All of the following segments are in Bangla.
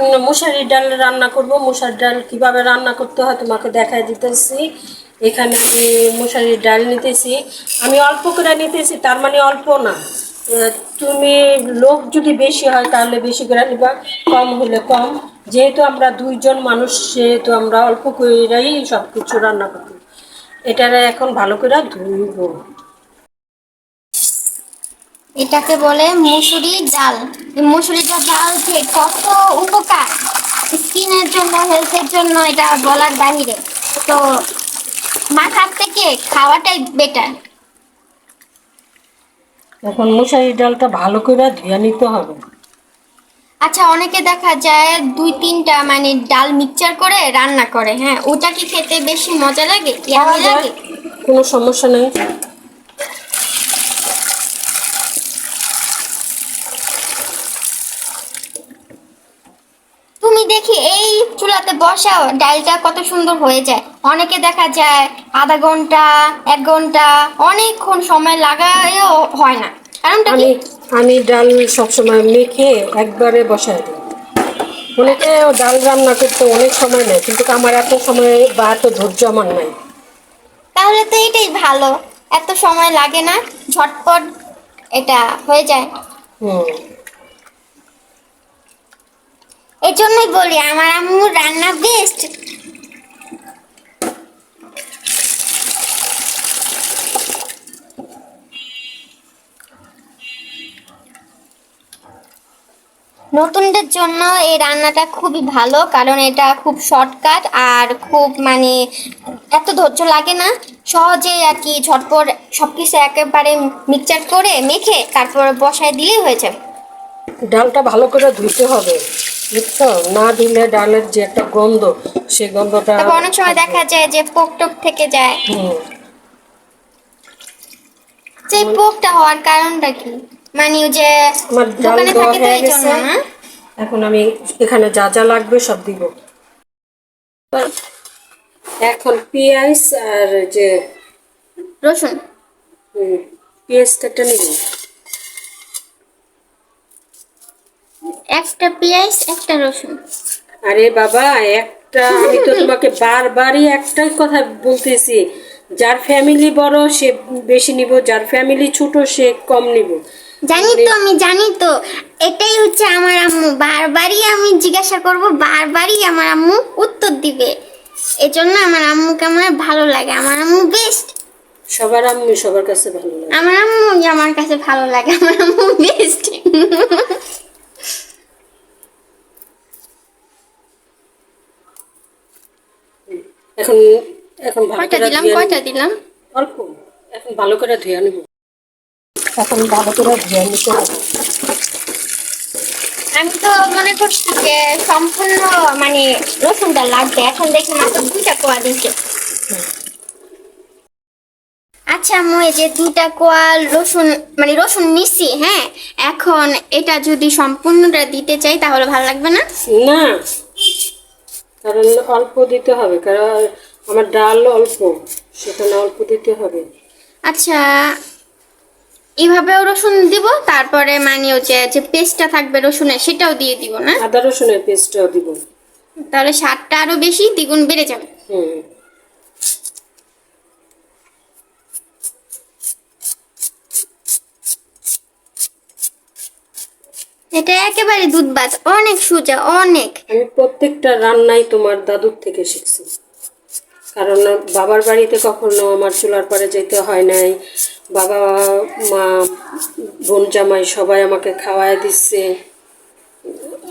এখন মশারি ডাল রান্না করব। মশারি ডাল কীভাবে রান্না করতে হয় তোমাকে দেখাই দিতেছি। এখানে আমি মশারির ডাল নিতেছি। আমি অল্প করে নিতেছি, তার মানে অল্প না। তুমি লোক যদি বেশি হয় তাহলে বেশি করে নিবা, কম হলে কম। যেহেতু আমরা দুইজন মানুষ, সেহেতু আমরা অল্প করেই সব কিছু রান্না করি এটারে এখন ভালো করে ধুইব। এটাকে বলে মুসুরি ডাল। মুসুরি ডাল ডাল যে কত উপকার। স্কিনের জন্য হেলথের জন্য এটা বলার বাহিরে। তো মাথার থেকে খাওয়াটাই বেটার এখন মশারি ডালটা ভালো করে ধুয়ে নিতে হবে। আচ্ছা অনেকে দেখা যায় দুই তিনটা মানে ডাল মিক্সচার করে রান্না করে হ্যাঁ? ওটা কি খেতে বেশি মজা লাগে? ইয়ামি লাগে? কোনো সমস্যা নেই তুমি দেখি এই চুলাতে বসাও ডালটা কত সুন্দর হয়ে যায়। অনেকে দেখা যায় আধা ঘণ্টা এক ঘণ্টা অনেকক্ষণ সময় লাগায়ও হয় না। কারণটা কি? আমি আমি ডাল সবসময় মেখে একবারে বসাই দিই। অনেকে ডাল রান্না করতে অনেক সময় নেয় কিন্তু আমার এত সময় বা এত ধৈর্য আমার নাই। তাহলে তো এটাই ভালো। এত সময় লাগে না ঝটপট এটা হয়ে যায়। হুম। এই জন্যই বলি, আমার আম্মু রান্না বেস্ট নতুনদের জন্য এই রান্নাটা খুবই ভালো, কারণ এটা খুব শর্টকাট আর খুব মানে এত ধৈর্য লাগে না। সহজে আর কি ঝটপট সব কিছু একেবারে মিক্সচার করে মেখে তারপর বসায় দিলেই হয়ে যাবে। ডালটা ভালো করে ধুতে হবে। বুঝছ? না দিলে ডালের যে একটা গন্ধ সে গন্ধটা অনেক সময় দেখা যায় যে পোক টোক থেকে যায়। যে পোকটা হওয়ার কারণটা কি? মানে যে দোকানে থাকে তো এই জন্য না এখন আমি এখানে যা যা লাগবে সব দিব। এখন পেঁয়াজ আর যে রসুন। পেঁয়াজ কেটে নিব। একটা পেঁয়াজ একটা রসুন। আরে বাবা একটা আমি তো তোমাকে বারবারই একটাই কথা বলতেছি। যার ফ্যামিলি বড় সে বেশি নিব যার ফ্যামিলি ছোট সে কম নিব। জানি তো আমি জানি তো। এটাই হচ্ছে আমার আম্মু। বারবারই আমি জিজ্ঞাসা করব বারবারই আমার আম্মু উত্তর দিবে। এজন্য আমার আম্মুকে আমার ভালো লাগে। আমার আম্মু বেস্ট সবার আম্মু সবার কাছে ভালো লাগে। আমার আম্মু আমার কাছে ভালো লাগে। আমার আম্মু বেস্ট এখন এখন কয়টা দিলাম? কয়টা দিলাম? অল্প। এখন ভালো করে ধুয়ে নিব। এখন ভালো করে ধুয়ে নিতে হবে আমি তো মনে করছি যে সম্পূর্ণ মানে রসুনটা লাগবে। এখন দেখি মাত্র দুইটা কোয়া দিচ্ছে আচ্ছা এই যে দুইটা কোয়া রসুন মানে রসুন নিছি হ্যাঁ? এখন এটা যদি সম্পূর্ণটা দিতে চাই তাহলে ভালো লাগবে না? না। কারণ অল্প দিতে হবে কারণ আমার ডাল অল্প সেখানে অল্প দিতে হবে। আচ্ছা এভাবেও রসুন দিব তারপরে মানে হচ্ছে যে পেস্টটা থাকবে রসুনের সেটাও দিয়ে দিব না? আদা রসুনের পেস্টটাও দিব। তাহলে স্বাদটা আরও বেশি দ্বিগুণ বেড়ে যাবে। হুম। এটা একেবারে দুধবাজ অনেক সোজা অনেক। আমি প্রত্যেকটা রান্নাই তোমার দাদুর থেকে শিখছি। কারণ বাবার বাড়িতে কখনো আমার চুলার পাড়ে যেতে হয় নাই। বাবা মা বোন জামাই সবাই আমাকে খাওয়ায় দিচ্ছে।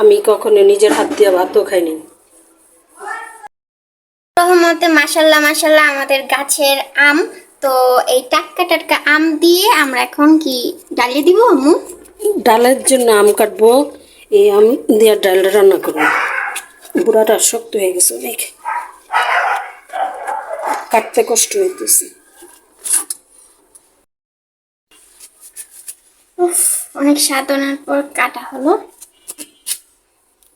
আমি কখনো নিজের হাত দিয়ে ভাতও খাইনি। রহমতে মাসাল্লাহ মাসাল্লাহ আমাদের গাছের আম। তো এই টাটকা টাটকা আম দিয়ে আমরা এখন কি ডালিয়ে দিব আম্মু? ডালের জন্য আম কাটবো। এই আম দিয়ে ডালটা রান্না করব। বুড়াটা শক্ত হয়ে গেছে অনেক কাটতে কষ্ট হইতেছে। উফ, অনেক সাধনার পর কাটা হলো।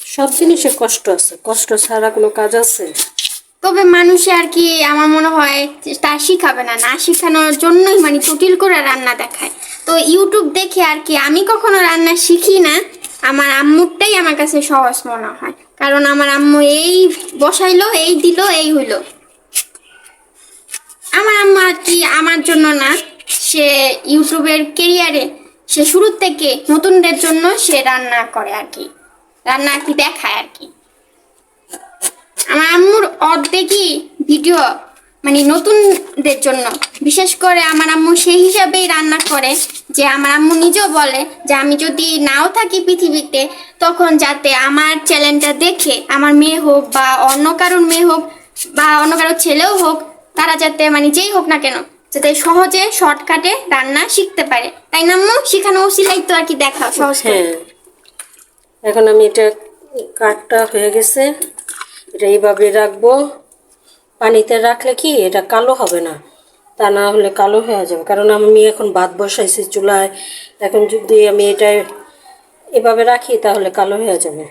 সব জিনিসে কষ্ট আছে। কষ্ট ছাড়া কোনো কাজ আছে? তবে মানুষে আর কি আমার মনে হয় তা শিখাবে না। না শিখানোর জন্যই মানে জটিল করে রান্না দেখায়। তো ইউটিউব দেখে আর কি, আমি কখনো রান্না শিখি না। আমার আম্মুরটাই আমার কাছে সহজ মনে হয়। কারণ আমার আম্মু এই বসাইলো, এই দিল, এই হইল। আমার আম্মা আর কি আমার জন্য না, সে ইউটিউবের কেরিয়ারে, সে শুরুর থেকে নতুনদের জন্য সে রান্না করে আর কি। রান্না আর কি দেখায় আর কি। আমার আম্মুর অর্ধেকই ভিডিও মানে নতুনদের জন্য। বিশেষ করে আমার আম্মু সেই হিসাবেই রান্না করে। যে আমার আম্মু নিজেও বলে যে আমি যদি নাও থাকি পৃথিবীতে, তখন যাতে আমার চ্যানেলটা দেখে আমার মেয়ে হোক বা অন্য কারোর মেয়ে হোক বা অন্য কারোর ছেলেও হোক, তারা যাতে মানে যেই হোক না কেন, যাতে সহজে শর্টকাটে রান্না শিখতে পারে। তাই না আম্মু? শিখানো উচিলাই তো আর কি দেখা সহজ হ্যাঁ। এখন আমি এটা কাঠটা হয়ে গেছে, এটা এইভাবে রাখব। পানিতে রাখলে কি? এটা কালো হবে না। তা না হলে কালো হয়ে যাবে। কারণ আমি এখন ভাত বসাইছি চুলায়। এখন যদি আমি এটা এভাবে রাখি তাহলে কালো হয়ে যাবে।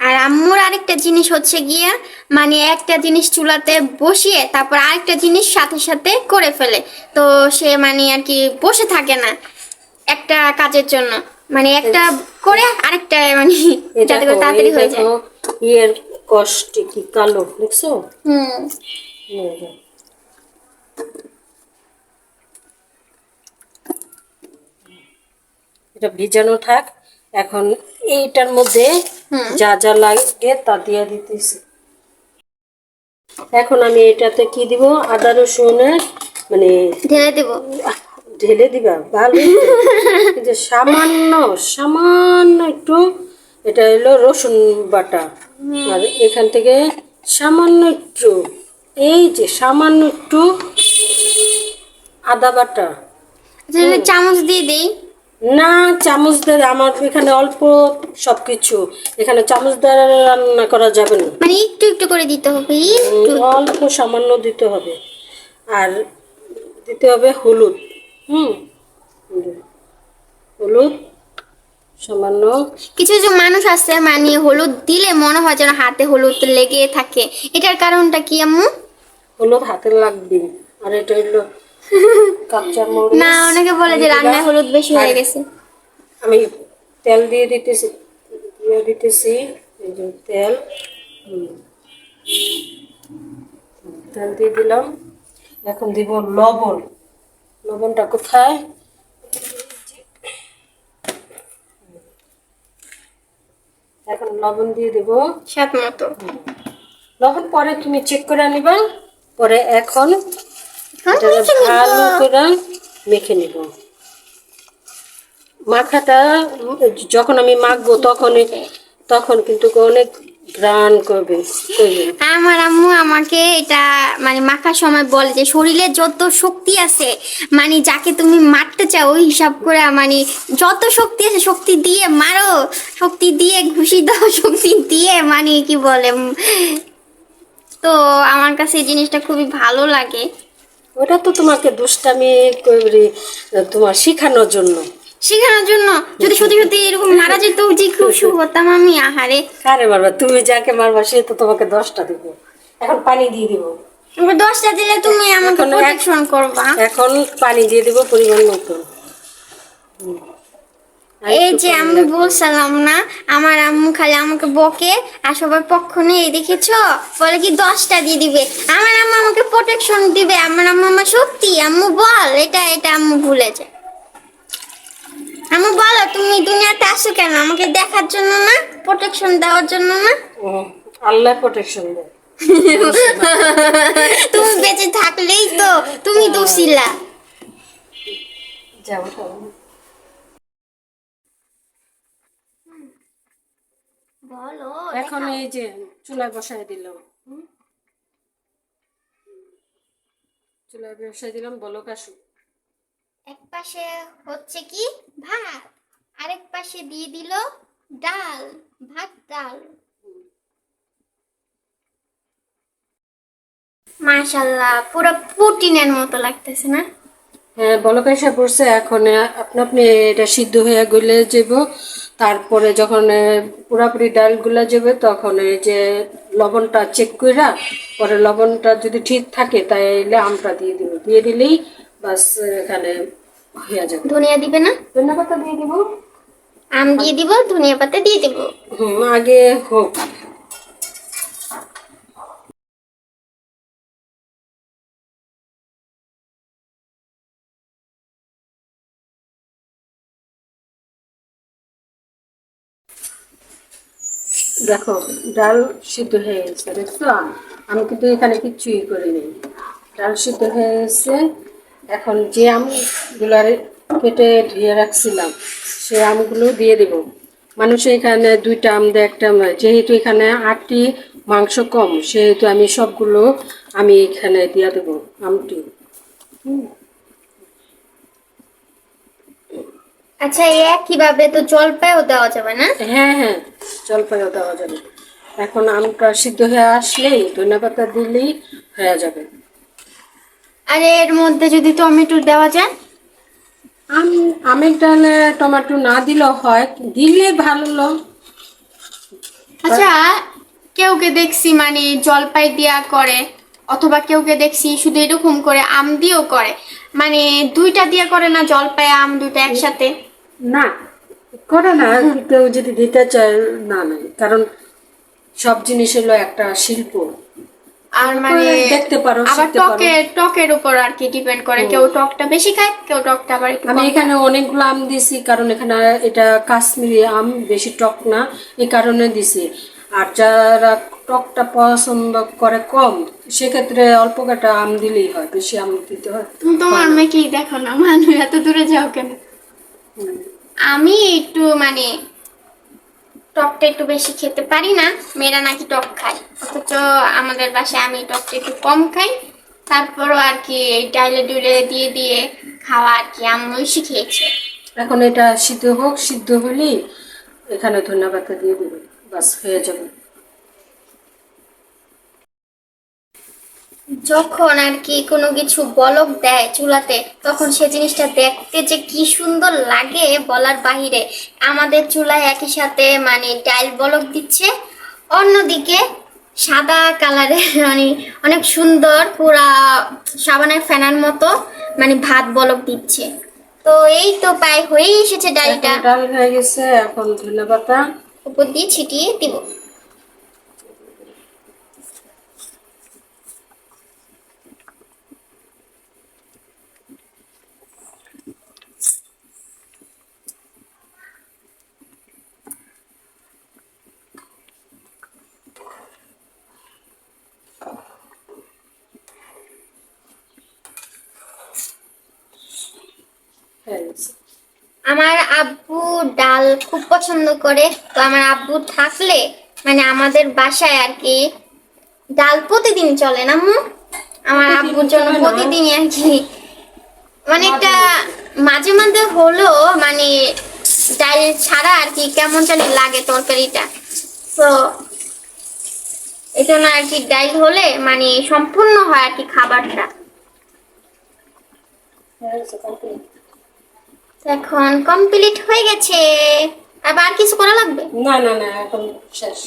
আর আম্মুর আরেকটা জিনিস হচ্ছে গিয়ে মানে একটা জিনিস চুলাতে বসিয়ে তারপর আরেকটা জিনিস সাথে সাথে করে ফেলে। তো সে মানে আর কি বসে থাকে না একটা কাজের জন্য। মানে একটা করে আরেকটা মানে যাতে করে তাড়াতাড়ি হয়ে যায়। ইয়ের কষ্ট কি কালো দেখছ? হুম। যে। এটা ভিজানো থাক। এখন এইটার মধ্যে যা যা লাগে তা দিয়ে দিতেছি। এখন আমি এটাতে কি দিব? আদা রসুনের মানে ঢেলে দেবো। ঢেলে দিবা? ভালো কিন্তু সামান্য সামান্য একটু এটা হলো রসুন বাটা। আর এখান থেকে সামান্য একটু এই যে সামান্য একটু আদা বাটা। চামচ দিয়ে দেই। না চামচ দিয়ে আমার এখানে অল্প সব কিছু এখানে চামচ দ্বারা রান্না করা যাবে না। মানে একটু একটু করে দিতে হবে অল্প সামান্য দিতে হবে। আর দিতে হবে হলুদ। হুম হলুদ সামান্য। কিছু কিছু মানুষ আছে মানে হলুদ দিলে মনে হয় যেন হাতে হলুদ লেগে থাকে। এটার কারণটা কি আম্মু? হলুদ হাতে লাগবে। আর এটা হলো কাঁচা মরিচ না অনেকে বলে যে রান্নায় হলুদ বেশি হয়ে গেছে। আমি তেল দিয়ে দিতেছি দিয়ে দিতেছি এই যে তেল। তেল দিয়ে দিলাম। এখন দিব লবণ। লবণটা কোথায়? এখন লবণ দিয়ে দেব। মতো। লবণ পরে তুমি চেক করে নিবা পরে এখন হ্যাঁ, ভালো করে মেখে নিব। মাখাটা যখন আমি মাখবো তখন তখন কিন্তু অনেক গ্রান করবে আমার আম্মু আমাকে এটা মানে মাখার সময় বলে যে শরীরে যত শক্তি আছে মানে যাকে তুমি মারতে চাও ওই হিসাব করে মানে যত শক্তি আছে শক্তি দিয়ে মারো শক্তি দিয়ে ঘুষি দাও শক্তি দিয়ে মানে কি বলে তো আমার কাছে এই জিনিসটা খুবই ভালো লাগে। ওটা তো তোমাকে দুষ্টামি করে তোমার শেখানোর জন্য। শেখানোর জন্য? যদি সত্যি সত্যি এরকম মারা যেত যে খুশি হতাম আমি আহারে। কারে মারবা তুমি যাকে মারবা সে তো তোমাকে দশটা দিব। এখন পানি দিয়ে দিব। দশটা দিলে তুমি আমাকে এখন প্রোটেকশন করবা। এখন পানি দিয়ে দিব পরিমাণ মতো। আর এই যে আমি বলছিলাম না আমার আম্মু খালি আমাকে বকে আর সবার পক্ষ নিয়ে দেখেছ? বলে কি দশটা দিয়ে দিবে। আমার আম্মু আমাকে প্রোটেকশন দিবে। আমার আম্মু আমার সত্যি আম্মু বল এটা এটা আম্মু ভুলে যায়। আম্মু বলো তুমি দুনিয়াতে আসো কেন? আমাকে দেখার জন্য না? প্রোটেকশন দেওয়ার জন্য না? আল্লাহ প্রোটেকশন দেয়। তুমি বেঁচে থাকলেই তো তুমি দোষিলা। যাও। বলো এখন এই যে চুলায় বসায় দিলাম? চুলায় বসায় দিলাম বলো কাশু এক পাশে হচ্ছে কি? ভাত। আরেক পাশে দিয়ে দিল ডাল ভাত ডাল। মাশাল্লাহ পুরো প্রোটিনের মতো লাগতেছে না? হ্যাঁ বলক এসে পড়ছে এখন আপনি আপনি এটা সিদ্ধ হয়ে গলে যাব তারপরে যখন পুরাপুরি ডালগুলা যাবে তখন এই যে লবণটা চেক করা পরে লবণটা যদি ঠিক থাকে তাইলে আমটা দিয়ে দিব। দিয়ে দিলেই বাস এখানে হয়ে যাবে। ধনিয়া দিবে না? ধনিয়া পাতা দিয়ে দিব। আম দিয়ে দিব ধনিয়া পাতা দিয়ে দিব। হুম আগে হোক। দেখো, ডাল সিদ্ধ হয়ে গেছে, দেখছ? আমি কিন্তু এখানে কিচ্ছুই করিনি। ডাল সিদ্ধ হয়ে গেছে। এখন যে আমগুলো কেটে ধুয়ে রাখছিলাম, সে আমগুলো দিয়ে দেব। মানুষ এখানে দুইটা আম দেয়, একটা যেহেতু এখানে আটটি মাংস কম, সেহেতু আমি সবগুলো আমি এখানে দিয়ে দেবো আমটি। আচ্ছা একইভাবে তো জলপাইও দেওয়া যাবে না? হ্যাঁ হ্যাঁ জলপাইও দেওয়া যাবে। এখন আমটা সিদ্ধ হয়ে আসলেই ধনে পাতা দিলেই হয়ে যাবে। আর এর মধ্যে যদি টমেটো দেওয়া যায়? আম আমের ডালে টমেটো না দিলেও হয় দিলে ভালো আচ্ছা কেউকে দেখছি মানে জলপাই দিয়া করে অথবা কেউকে দেখছি শুধু এরকম করে আম দিয়েও করে? মানে দুইটা দিয়ে করে না জলপাই আম দুইটা একসাথে? না করে না কেউ যদি দিতে চায় না নাই কারণ সব জিনিস হলো একটা শিল্প। আর মানে দেখতে পারো, আবার পারো। টকের টকের উপর আর কি ডিপেন্ড করে। কেউ টকটা বেশি খায় কেউ টকটা আবার একটু আমি এখানে অনেকগুলো আম দিছি কারণ এখানে এটা কাশ্মীরি আম বেশি টক না এই কারণে দিছি। আর যারা টকটা পছন্দ করে কম সেক্ষেত্রে অল্প কাটা আম দিলেই হয় বেশি আম দিতে হয়। তুমি তোমার মেয়েকেই দেখো না মানুষ এত দূরে যাও কেন। আমি একটু মানে টকটা একটু বেশি খেতে পারি না। মেয়েরা নাকি টক খায়। অথচ আমাদের বাসায় আমি টকটা একটু কম খাই। তারপরও আর কি এই ডাইলে ডুলে দিয়ে দিয়ে খাওয়া আর কি আম্মুই শিখিয়েছে। এখন এটা সিদ্ধ হোক, সিদ্ধ হলেই এখানে ধনে পাতা দিয়ে দেবে। বাস, হয়ে যাবে। যখন আর কি কোনো কিছু বলক দেয় চুলাতে তখন সে জিনিসটা দেখতে যে কি সুন্দর লাগে বলার বাহিরে। আমাদের চুলায় একই সাথে মানে ডাইল বলক দিচ্ছে অন্যদিকে সাদা কালারের মানে অনেক সুন্দর পুরা সাবানের ফেনার মতো মানে ভাত বলক দিচ্ছে। তো এই তো প্রায় হয়েই এসেছে ডালটা ডাল হয়ে গেছে এখন ধনে পাতা উপর দিয়ে ছিটিয়ে দিব। আমার আব্বু ডাল খুব পছন্দ করে তো আমার আব্বু থাকলে মানে আমাদের বাসায় আর কি ডাল প্রতিদিন চলে না মু আমার আব্বুর জন্য চলে না। প্রতিদিনই আর কি মানে একটা মাঝে মাঝে হলো মানে ডাল ছাড়া আর কি কেমন জানি লাগে তরকারিটা তো এই জন্য আর কি ডাল হলে মানে সম্পূর্ণ হয় আর কি খাবারটা হয়ে। এখন কমপ্লিট হয়ে গেছে। আবার কিছু করা লাগবে? না না না এখন শেষ।